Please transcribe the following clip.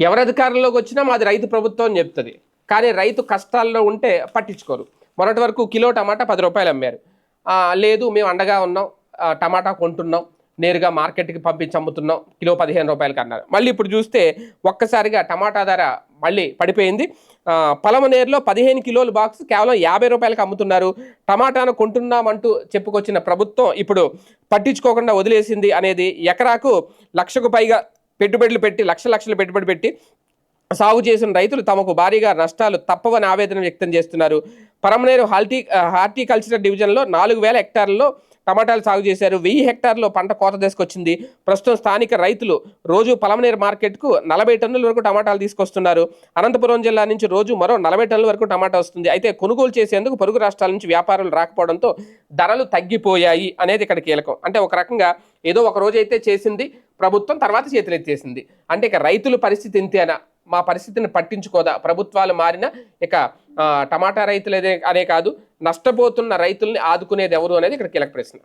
ఎవరు అధికారంలోకి వచ్చినా మాది రైతు ప్రభుత్వం అని చెప్తుంది. కానీ రైతు కష్టాల్లో ఉంటే పట్టించుకోరు. మొన్నటి వరకు కిలో టమాటా పది రూపాయలు అమ్మారు. లేదు మేము అండగా ఉన్నాం. టమాటా కొంటున్నాం. నేరుగా మార్కెట్కి పంపించి అమ్ముతున్నాం. కిలో పదిహేను రూపాయలకి అన్నారు. మళ్ళీ ఇప్పుడు చూస్తే ఒక్కసారిగా టమాటా ధర మళ్ళీ పడిపోయింది. ఆ, పలమనేరులో పదిహేను కిలోల బాక్స్ కేవలం యాభై రూపాయలకు అమ్ముతున్నారు. టమాటాను కొంటున్నామంటూ చెప్పుకొచ్చిన ప్రభుత్వం ఇప్పుడు పట్టించుకోకుండా వదిలేసింది అనేది ఎకరాకు లక్షకు పైగా పెట్టుబడులు పెట్టి లక్ష లక్షలు పెట్టుబడి పెట్టి సాగు చేసిన రైతులు తమకు భారీగా నష్టాలు తప్పవని ఆవేదన వ్యక్తం చేస్తున్నారు. పరమనేరు హార్టీ హార్టికల్చర్ డివిజన్లో నాలుగు వేల హెక్టార్లలో టమాటాలు సాగు చేశారు. వెయ్యి హెక్టార్లో పంట కోత తీసుకొచ్చింది. ప్రస్తుతం స్థానిక రైతులు రోజు పలమనేరు మార్కెట్కు నలభై టన్నుల వరకు టమాటాలు తీసుకొస్తున్నారు. అనంతపురం జిల్లా నుంచి రోజు మరో నలభై టన్నుల వరకు టమాటా వస్తుంది. అయితే కొనుగోలు చేసేందుకు పొరుగు రాష్ట్రాల నుంచి వ్యాపారులు రాకపోవడంతో ధరలు తగ్గిపోయాయి అనేది ఇక్కడ కీలకం. అంటే ఒక రకంగా ఏదో ఒక రోజు అయితే చేసింది ప్రభుత్వం తర్వాత చేతులెత్తేసింది అంటే ఇక రైతుల పరిస్థితి ఇంతేనా మా పరిస్థితిని పట్టించుకోదా? ప్రభుత్వాలు మారిన ఇక టమాటా రైతులు అనే కాదు నష్టపోతున్న రైతుల్ని ఆదుకునేది ఎవరు అనేది ఇక్కడ కీలక ప్రశ్న.